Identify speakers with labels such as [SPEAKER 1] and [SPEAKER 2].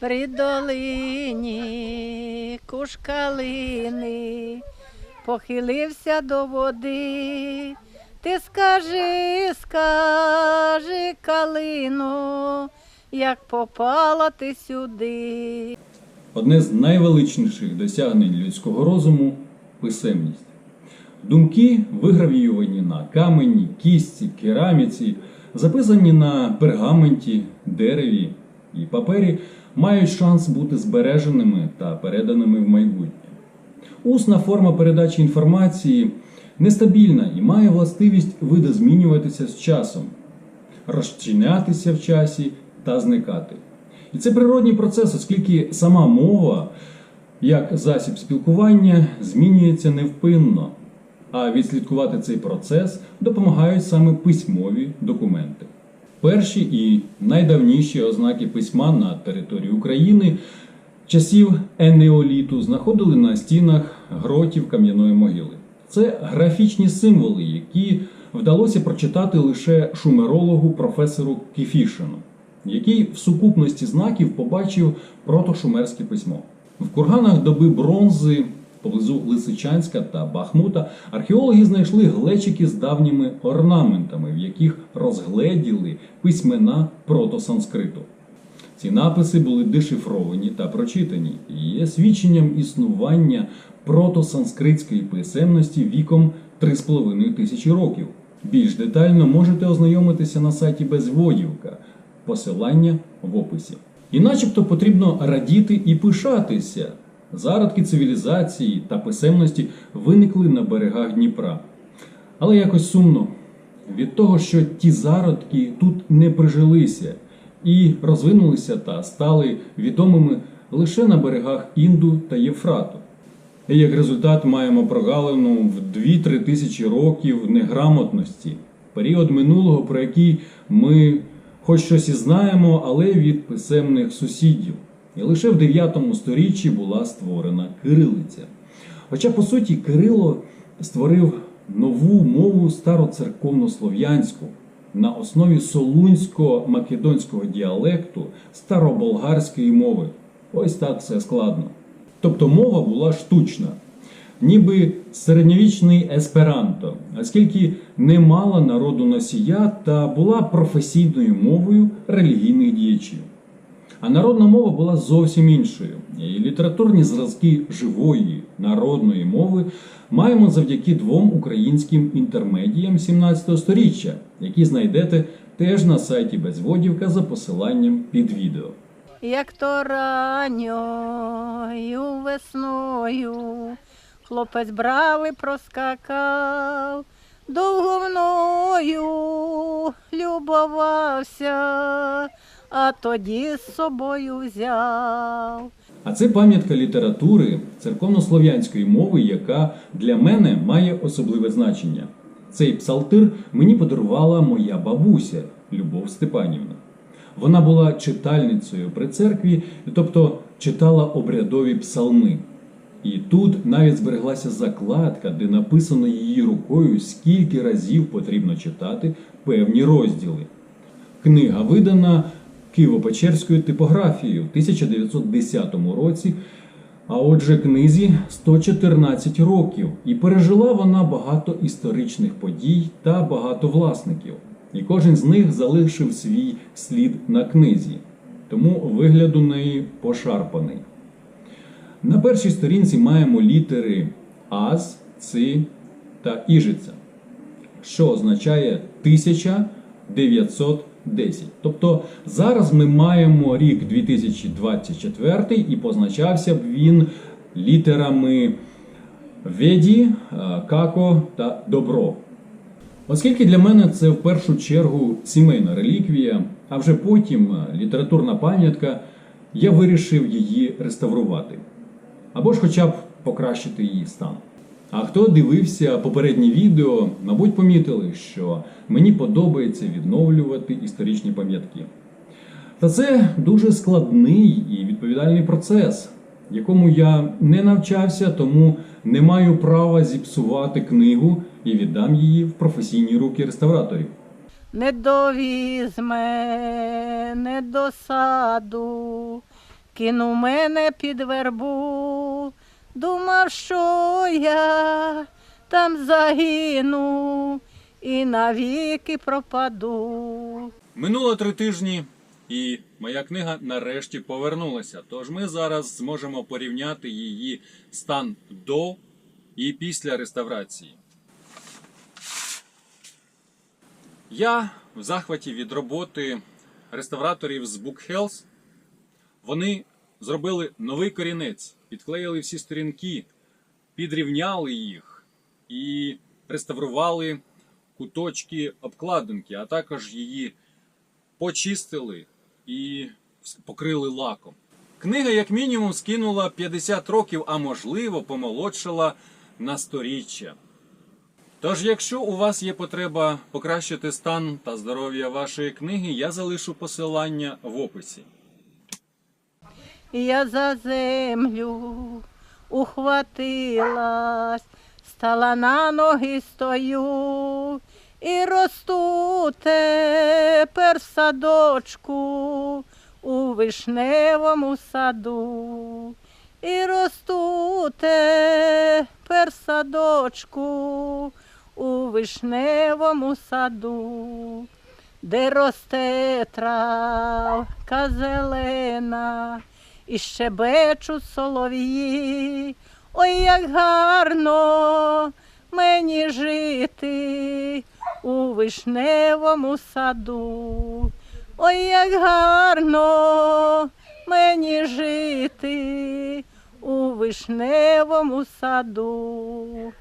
[SPEAKER 1] При долині кушкалини похилився до води. Ти скажи, скажи, калино, як попала ти сюди.
[SPEAKER 2] Одне з найвеличніших досягнень людського розуму писемність. Думки, вигравіювані на камені, кістці, кераміці, записані на пергаменті, дереві і папері, мають шанс бути збереженими та переданими в майбутнє. Усна форма передачі інформації нестабільна і має властивість видозмінюватися з часом, розчинятися в часі та зникати. І це природній процес, оскільки сама мова, як засіб спілкування, змінюється невпинно. А відслідкувати цей процес допомагають саме письмові документи. Перші і найдавніші ознаки письма на території України часів енеоліту знаходили на стінах гротів кам'яної могили. Це графічні символи, які вдалося прочитати лише шумерологу професору Кіфішину, який в сукупності знаків побачив протошумерське письмо. В курганах доби бронзи поблизу Лисичанська та Бахмута археологи знайшли глечики з давніми орнаментами, в яких розгледіли письмена протосанскриту. Ці написи були дешифровані та прочитані і є свідченням існування протосанскритської писемності віком 3,5 тисячі років. Більш детально можете ознайомитися на сайті Безводівка, посилання в описі. І начебто потрібно радіти і пишатися. Зародки цивілізації та писемності виникли на берегах Дніпра. Але якось сумно від того, що ті зародки тут не прижилися і розвинулися та стали відомими лише на берегах Інду та Єфрату. І як результат маємо прогалину в 2-3 тисячі років неграмотності, період минулого, про який ми хоч щось і знаємо, але від писемних сусідів. І лише в 9 сторіччі була створена кирилиця. Хоча, по суті, Кирило створив нову мову староцерковнослов'янську на основі солунсько-македонського діалекту староболгарської мови. Ось так все складно. Тобто мова була штучна, ніби середньовічний есперанто, оскільки не мала народу носія та була професійною мовою релігійних діячів. А народна мова була зовсім іншою. І літературні зразки живої народної мови маємо завдяки двом українським інтермедіям 17 століття, які знайдете теж на сайті Безводівка за посиланням під відео.
[SPEAKER 1] Як то ранньою весною хлопець брав і проскакав, довго мною любовався, а тоді з собою взяв.
[SPEAKER 2] А це пам'ятка літератури церковнослов'янської мови, яка для мене має особливе значення. Цей псалтир мені подарувала моя бабуся Любов Степанівна. Вона була читальницею при церкві, тобто читала обрядові псалми. І тут навіть збереглася закладка, де написано її рукою, скільки разів потрібно читати певні розділи. Книга видана Києво-Печерською типографією в 1910 році. А отже, книзі 114 років, і пережила вона багато історичних подій та багато власників. І кожен з них залишив свій слід на книзі, тому вигляд у неї пошарпаний. На першій сторінці маємо літери Аз, Ци та Іжиця, що означає 1910. Тобто зараз ми маємо рік 2024 і позначався б він літерами Веді, е, Како та Добро. Оскільки для мене це в першу чергу сімейна реліквія, а вже потім е, літературна пам'ятка, я вирішив її реставрувати. Або ж хоча б покращити її стан. А хто дивився попередні відео, мабуть, помітили, що мені подобається відновлювати історичні пам'ятки. Та це дуже складний і відповідальний процес, якому я не навчався, тому не маю права зіпсувати книгу і віддам її в професійні руки реставраторів.
[SPEAKER 1] Не довізьме, не до саду, кинув мене під вербу, думав, що я там загину і навіки пропаду.
[SPEAKER 2] Минуло три тижні, і моя книга нарешті повернулася. Тож ми зараз зможемо порівняти її стан до і після реставрації. Я в захваті від роботи реставраторів з Book Health. Вони зробили новий корінець, підклеїли всі сторінки, підрівняли їх і реставрували куточки обкладинки, а також її почистили і покрили лаком. Книга, як мінімум, скинула 50 років, а можливо, помолодшала на сторіччя. Тож, якщо у вас є потреба покращити стан та здоров'я вашої книги, я залишу посилання в описі.
[SPEAKER 1] Я за землю ухватилась, стала на ноги стою і росту тепер садочку у вишневому саду. І росту тепер садочку у вишневому саду де росте травка зелена, і щебечуть солов'ї. Ой, як гарно мені жити у вишневому саду. Ой, як гарно мені жити у вишневому саду.